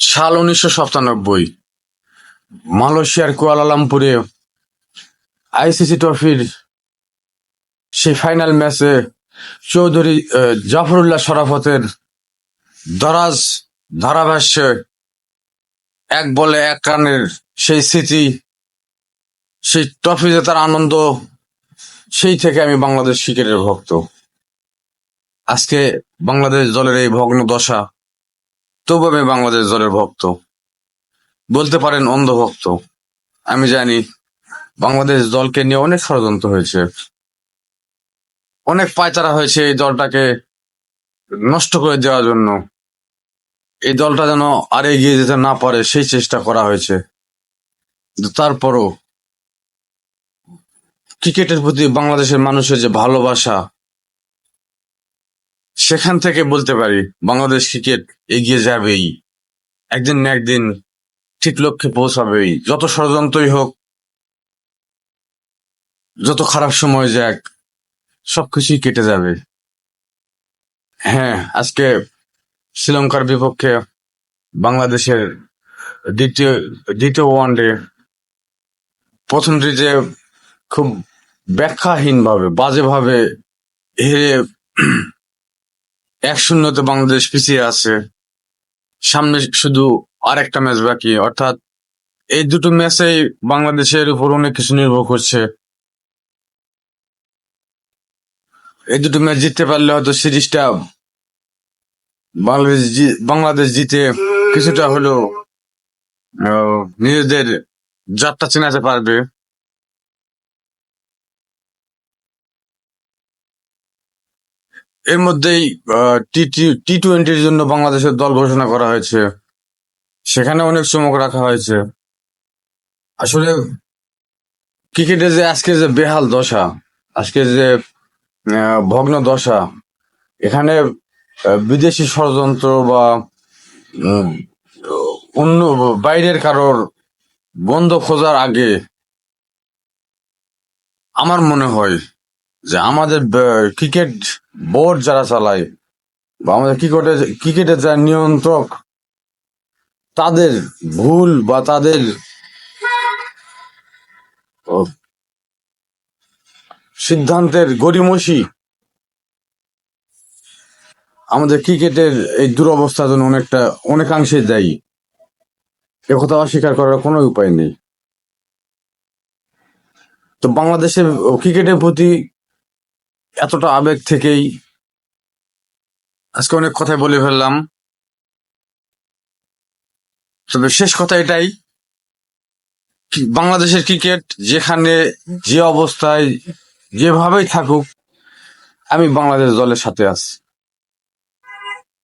সাল উনিশশো সাতানব্বই। মালয়েশিয়ার কুয়ালালামপুরে আইসিসি ট্রফির সেই ফাইনাল ম্যাচে চৌধুরী জাফরুল্লাহ শরাফতের দরাজ ধারাভাষ্যে এক বলে এক রানের সেই স্মৃতি, সেই ট্রফি জেতার আনন্দ, সেই থেকে আমি বাংলাদেশ ক্রিকেটের ভক্ত। আজকে বাংলাদেশ দলের এই ভগ্ন দশা তবু আমি বাংলাদেশ দলের ভক্ত। বলতে পারেন অন্ধভক্ত আমি জানি বাংলাদেশ দলকে নিয়ে অনেক ষড়যন্ত্র হয়েছে। অনেক পায়তারা হয়েছে এই দলটাকে নষ্ট করে দেওয়ার জন্য। এই দলটা যেন আর এগিয়ে যেতে না পারে, সেই চেষ্টা করা হয়েছে। তারপরও ক্রিকেটের প্রতি বাংলাদেশের মানুষের যে ভালোবাসা সেখান থেকে বলতে পারি, বাংলাদেশ ক্রিকেট এগিয়ে যাবেই। একদিন না একদিন ঠিক লক্ষ্যে পৌঁছাবেই। যত ষড়যন্ত্রই হোক, যত খারাপ সময় যাক, সবকিছুই কেটে যাবে। হ্যাঁ আজকে শ্রীলঙ্কার বিপক্ষে বাংলাদেশের দ্বিতীয় দ্বিতীয় ওয়ানডে প্রথমটি যে খুব ব্যাখ্যাহীন ভাবে বাজে ভাবে হেরে এক শূন্যতে বাংলাদেশ পিছিয়ে আছে। সামনে শুধু আরেকটা ম্যাচ বাকি, অর্থাৎ এই দুটো ম্যাচেই বাংলাদেশের উপর অনেক কিছু নির্ভর করছে। এই দুটো ম্যাচ জিততে পারলে হয়তো সিরিজটা বাংলাদেশ বাংলাদেশ জিতে কিছুটা হলেও নিজেদের যাত্রা চেনাতে পারবে। এর মধ্যেই টি টোয়েন্টির জন্য বাংলাদেশের দল ঘোষণা করা হয়েছে। সেখানে অনেক চমক রাখা হয়েছে। আসলে ক্রিকেটের যে আজকে যে বেহাল দশা আজকে যে ভগ্ন দশা, এখানে বিদেশি ষড়যন্ত্র বা অন্য, বাইরের কারোর বন্ধ খোঁজার আগে, আমার মনে হয় যে আমাদের ক্রিকেট বোর্ড যারা চালায়, বা আমাদের ক্রিকেটের ক্রিকেটের যারা নিয়ন্ত্রক, তাদের ভুল বা তাদের সিদ্ধান্তের গড়িমসি আমাদের ক্রিকেটের এই দুরবস্থার জন্য অনেকটা অনেকাংশে দায়ী। একথা অস্বীকার করার কোনো উপায় নেই। তো বাংলাদেশের ক্রিকেটের প্রতি এতটা আবেগ থেকেই আজকে অনেক কথাই বলে ফেললাম। তবে শেষ কথা এটাই বাংলাদেশের ক্রিকেট যেখানে যে অবস্থায় যেভাবেই থাকুক, আমি বাংলাদেশ দলের সাথে আছি।